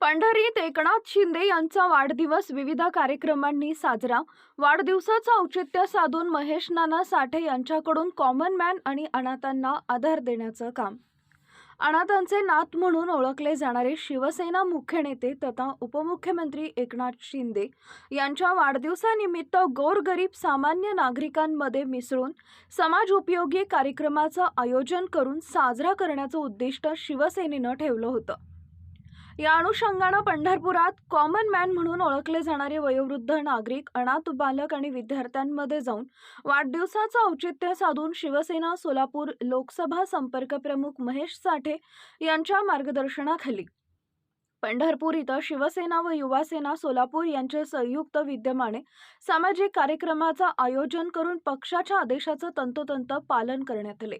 पंढरीत एकनाथ शिंदे यांचा वाढदिवस विविध कार्यक्रमांनी साजरा. वाढदिवसाचं औचित्य साधून महेश नाना साठे यांच्याकडून कॉमन मॅन आणि अनाथांना आधार देण्याचं काम. अनाथांचे नाथ म्हणून ओळखले जाणारे शिवसेना मुख्य नेते तथा उपमुख्यमंत्री एकनाथ शिंदे यांच्या वाढदिवसानिमित्त गोरगरीब सामान्य नागरिकांमध्ये मिसळून समाज उपयोगी कार्यक्रमाचं आयोजन करून साजरा करण्याचं उद्दिष्ट शिवसेनेनं ठेवलं होतं. या अनुषंगानं पंढरपुरात कॉमन मॅन म्हणून ओळखले जाणारे वयोवृद्ध नागरिक अनाथ बालक आणि विद्यार्थ्यांमध्ये जाऊन वाढदिवसाचं औचित्य साधून शिवसेना सोलापूर लोकसभा संपर्क प्रमुख महेश साठे यांच्या मार्गदर्शनाखाली. पंढरपूर इथं शिवसेना व युवासेना सोलापूर यांच्या संयुक्त विद्यमाने सामाजिक कार्यक्रमाचं आयोजन करून पक्षाच्या आदेशाचं तंतोतंत पालन करण्यात आले.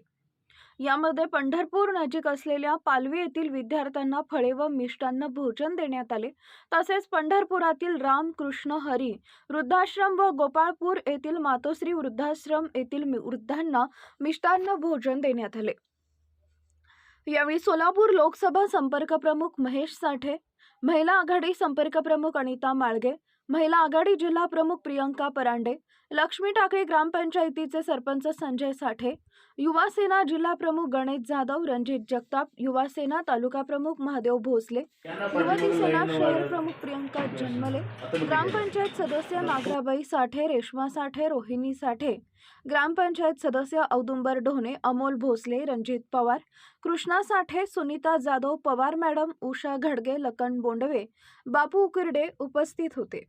यामध्ये पंढरपूर नजीक असलेल्या पालवी येथील विद्यार्थ्यांना फळे व मिष्टान्न भोजन देण्यात आले. तसेच पंढरपुरातील राम कृष्ण हरी वृद्धाश्रम व गोपाळपूर येथील मातोश्री वृद्धाश्रम येथील मि- वृद्धांना मिष्टान्न भोजन देण्यात आले. यावेळी सोलापूर लोकसभा संपर्क प्रमुख महेश साठे महिला आघाडी संपर्क प्रमुख अनिता माळगे महिला आघाडी जिल्हा प्रमुख प्रियंका परांडे लक्ष्मी टाकळी ग्रामपंचायतीचे सरपंच संजय साठे युवा सेना जिल्हा प्रमुख गणेश जाधव रणजित जगताप युवा सेना तालुका प्रमुख महादेव भोसले युवती सेना शहर प्रमुख प्रियंका जन्मले ग्रामपंचायत सदस्य नागराबाई साठे रेश्मा साठे रोहिणी साठे ग्रामपंचायत सदस्य औदुंबर ढोणे अमोल भोसले रणजित पवार कृष्णा साठे सुनीता जाधव पवार मॅडम उषा घडगे लखन बोंडवे बापू उकिरडे उपस्थित होते.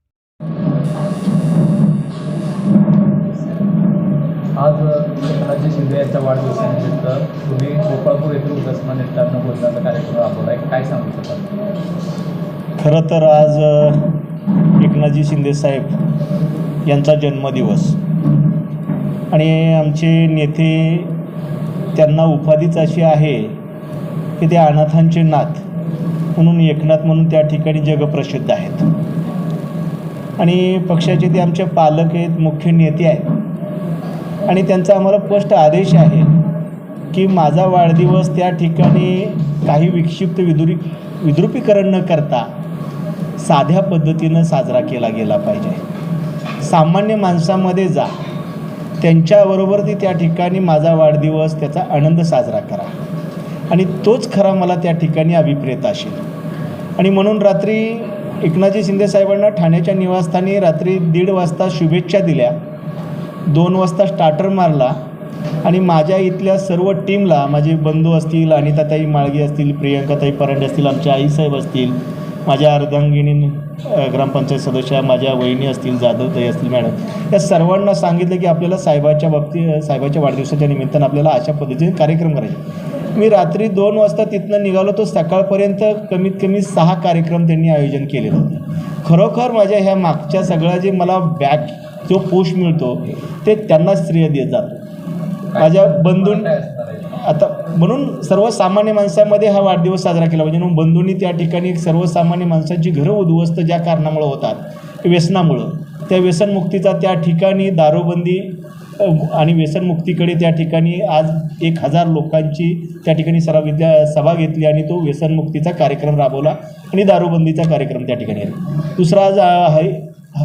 आज एकनाथजी शिंदे यांच्या वाढदिवसानिमित्त तुम्ही गोपाळपूर येथील उदासना निष्ठांना भोजनाचा कार्यक्रम राबवला आहे काय सांगू शकाल? खरं तर आज एकनाथजी शिंदे साहेब यांचा जन्मदिवस. आणि आमचे नेते त्यांना उपाधीच अशी आहे की ते अनाथांचे नाथ म्हणून एकनाथ म्हणून त्या ठिकाणी जगप्रसिद्ध आहेत. आणि पक्षाचे ते आमचे पालक आहेत मुख्य नेते आहेत. आणि त्यांचा आम्हाला स्पष्ट आदेश आहे की माझा वाढदिवस त्या ठिकाणी काही विक्षिप्त विदुरी विद्रुपीकरण न करता साध्या पद्धतीनं साजरा केला गेला पाहिजे. सामान्य माणसामध्ये जा. त्यांच्याबरोबर ती त्या ठिकाणी माझा वाढदिवस त्याचा आनंद साजरा करा. आणि तोच खरा मला त्या ठिकाणी अभिप्रेत असेल. आणि म्हणून रात्री एकनाथजी शिंदे साहेबांना ठाण्याच्या निवासस्थानी रात्री दीड वाजता शुभेच्छा दिल्या. दोन वाजता स्टार्टर मारला. आणि माझ्या इथल्या सर्व टीमला माझे बंधू असतील अनिताताई माळगी असतील प्रियंकाताई परांडे असतील आमच्या आईसाहेब असतील माझ्या अर्धांगिनी ग्रामपंचायत सदस्य माझ्या वहिनी असतील जाधव जाधवताई असतील मॅडम या सर्वांना सांगितलं की आपल्याला साहेबाच्या बाबतीत साहेबाच्या वाढदिवसाच्या निमित्तानं आपल्याला अशा पद्धतीने कार्यक्रम करायचे. मी रात्री दोन वाजता तिथनं निघालो तो सकाळपर्यंत कमीत कमी सहा कार्यक्रम त्यांनी आयोजन केले होते. खरोखर माझ्या ह्या मागच्या सगळ्या जे मला बॅक जो पोष मिळतो ते त्यांना श्रेय देत जातो. माझ्या बंधून आता म्हणून सर्वसामान्य माणसामध्ये हा वाढदिवस साजरा केला पाहिजे. म्हणून बंधूंनी त्या ठिकाणी सर्वसामान्य माणसांची घरं उद्ध्वस्त ज्या कारणामुळं होतात व्यसनामुळं त्या व्यसनमुक्तीचा त्या ठिकाणी दारूबंदी आणि व्यसनमुक्तीकडे त्या ठिकाणी आज एक हजार लोकांची त्या ठिकाणी सरा विद्या सभा घेतली आणि तो व्यसनमुक्तीचा कार्यक्रम राबवला आणि दारूबंदीचा कार्यक्रम त्या ठिकाणी दुसरा आज हरि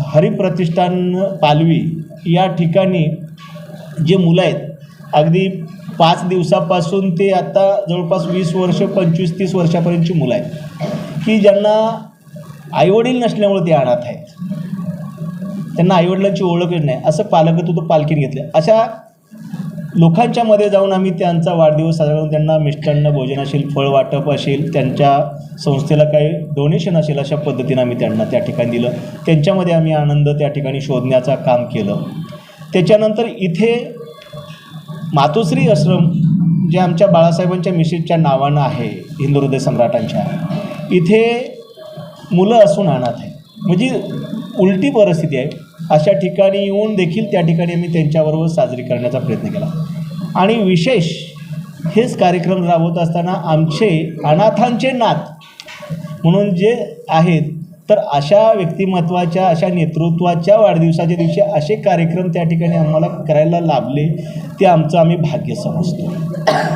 हरिप्रतिष्ठान पालवी या ठिकाणी जे मुलं आहेत अगदी पाच दिवसापासून ते आता जवळपास वीस वर्ष पंचवीस तीस वर्षापर्यंतची मुलं आहेत. की ज्यांना आईवडील नसल्यामुळे ते अनाथ आहेत. त्यांना आईवडिलांची ओळखच नाही. असं पालकत्व तो पालखीने घेतलं अशा लोकांच्या मध्ये जाऊन आम्ही त्यांचा वाढदिवस साजरा करून त्यांना मिष्टान्न भोजन असेल फळ वाटप असेल त्यांच्या संस्थेला काही डोनेशन असेल अशा पद्धतीनं आम्ही त्यांना त्या ठिकाणी दिलं. त्यांच्यामध्ये आम्ही आनंद त्या ठिकाणी शोधण्याचं काम केलं. त्याच्यानंतर इथे मातोश्री आश्रम जे आमच्या बाळासाहेबांच्या मिशीच्या नावानं आहे हिंदू हृदय सम्राटांच्या इथे मुलं असून अनाथ आहे म्हणजे उलटी परिस्थिती आहे. अशा ठिकाणी येऊन देखील त्या ठिकाणी आम्ही त्यांच्याबरोबर साजरी करण्याचा प्रयत्न केला. आणि विशेष हेच कार्यक्रम राबवत असताना आमचे अनाथांचे नाथ म्हणून जे आहेत तर अशा व्यक्तिमत्वाच्या अशा नेतृत्वाच्या वाढदिवसाच्या दिवशी असे कार्यक्रम त्या ठिकाणी आम्हाला करायला लाभले ते आमचं आम्ही भाग्य समजतो.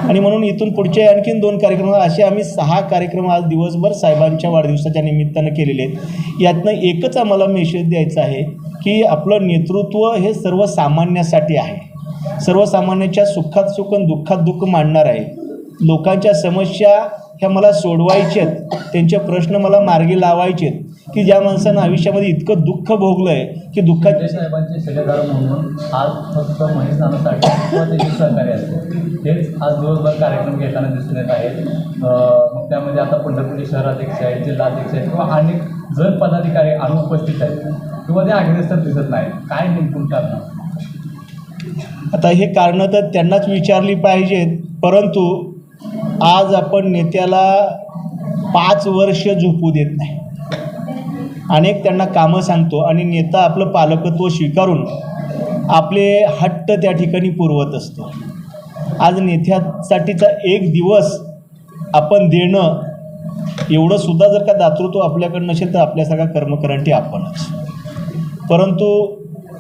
आणि म्हणून इथून पुढचे आणखीन दोन कार्यक्रम असे आम्ही सहा कार्यक्रम आज दिवसभर साहेबांच्या वाढदिवसाच्या निमित्तानं केलेले आहेत. यातनं एकच आम्हाला मेसेज द्यायचा आहे की आपलं नेतृत्व हे सर्वसामान्यासाठी आहे. सर्वसामान्याच्या सुखात सुख आणि दुःखात दुःख मांडणार आहे. लोकांच्या समस्या ह्या मला सोडवायचे आहेत त्यांचे प्रश्न मला मार्गी लावायचे आहेत की ज्या माणसानं आयुष्यामध्ये इतकं दुःख भोगलं आहे की दुःखात साहेबांचे शिलेदार म्हणून आज फक्त महेश नाना साठे किंवा त्याचे सहकारी असते हेच आज दिवसभर कार्यक्रम घेताना दिसून येत आहेत. मग त्यामध्ये आता पंढरपूरचे शहराध्यक्ष आहेत जिल्हाध्यक्ष आहेत किंवा अनेक जण पदाधिकारी अनुपस्थित आहेत किंवा ते अग्रेसर दिसत नाहीत काय नेमकून कारण आता हे कारणं तर त्यांनाच विचारली पाहिजेत परंतु आज आपण नेत्याला पाच वर्ष झोपू देत नाही. अनेक त्यांना कामं सांगतो आणि नेता आपलं पालकत्व स्वीकारून आपले हट्ट त्या ठिकाणी पुरवत असतो. आज नेत्यासाठीचा एक दिवस आपण देणं एवढं सुद्धा जर का दातृत्व आपल्याकडं नसेल तर आपल्यासारखा कर्मकरांटी आपणच. परंतु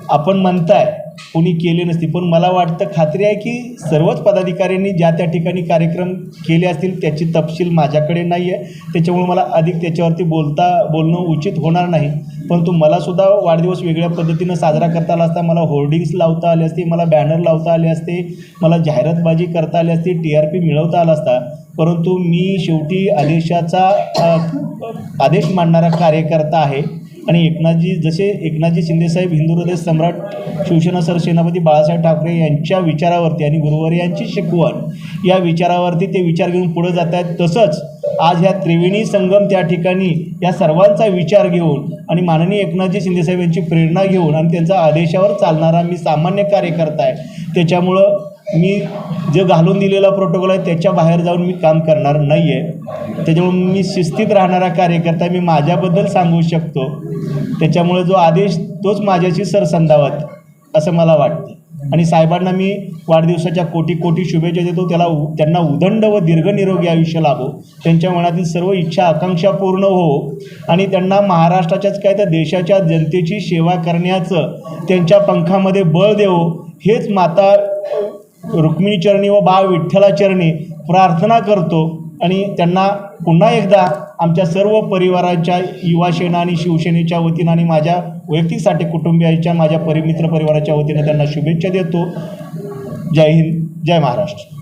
आपण म्हणताय कोणी केले नसते. पण मला वाटतं खात्री आहे की सर्वच पदाधिकाऱ्यांनी ज्या त्या ठिकाणी कार्यक्रम केले असतील त्याची तपशील माझ्याकडे नाही आहे. त्याच्यामुळे मला अधिक त्याच्यावरती बोलता बोलणं उचित होणार नाही. परंतु मलासुद्धा वाढदिवस वेगळ्या पद्धतीनं साजरा करता आला असता मला होर्डिंग्स लावता आले असते मला बॅनर लावता आले असते मला जाहिरातबाजी करता आली असती टी आर पी मिळवता आला असता. परंतु मी शेवटी आदेशाचा आदेश मांडणारा कार्यकर्ता आहे. आणि एकनाथजी जसे एकनाथजी शिंदेसाहेब हिंदू हृदय सम्राट शिवसेना सरसेनापती बाळासाहेब ठाकरे यांच्या विचारावरती आणि गुरुवार यांची शिकवण या विचारावरती ते विचार घेऊन पुढे जात आहेत तसंच आज ह्या त्रिवेणी संगम त्या ठिकाणी या सर्वांचा विचार घेऊन आणि माननीय एकनाथजी शिंदेसाहेब यांची प्रेरणा घेऊन आणि त्यांचा आदेशावर चालणारा मी सामान्य कार्यकर्ता आहे. त्याच्यामुळं मी जे घालून दिलेला प्रोटोकॉल आहे त्याच्या बाहेर जाऊन मी काम करणार नाही आहे त्याच्यामुळे मी शिस्तीत राहणारा कार्यकर्ता मी माझ्याबद्दल सांगू शकतो. त्याच्यामुळे जो आदेश तोच माझ्याशी सरसंधावत असं मला वाटतं. आणि साहेबांना मी वाढदिवसाच्या कोटी कोटी शुभेच्छा देतो त्याला उ त्यांना उदंड व दीर्घ निरोगी आयुष्य लाभो. त्यांच्या मनातील सर्व इच्छा आकांक्षा पूर्ण हो. आणि त्यांना महाराष्ट्राच्याच काय तर देशाच्या जनतेची सेवा करण्याचं त्यांच्या पंखामध्ये बळ देवो हेच माता रुक्मिणीचरणी व बाळ विठ्ठलाचरणी प्रार्थना करतो आणि त्यांना पुन्हा एकदा आमच्या सर्व परिवाराच्या युवासेना आणि शिवसेनेच्या वतीनं आणि माझ्या वैयक्तिकसाठी कुटुंबियाच्या माझ्या परिमित्र परिवाराच्या वतीनं त्यांना शुभेच्छा देतो. जय हिंद जय महाराष्ट्र.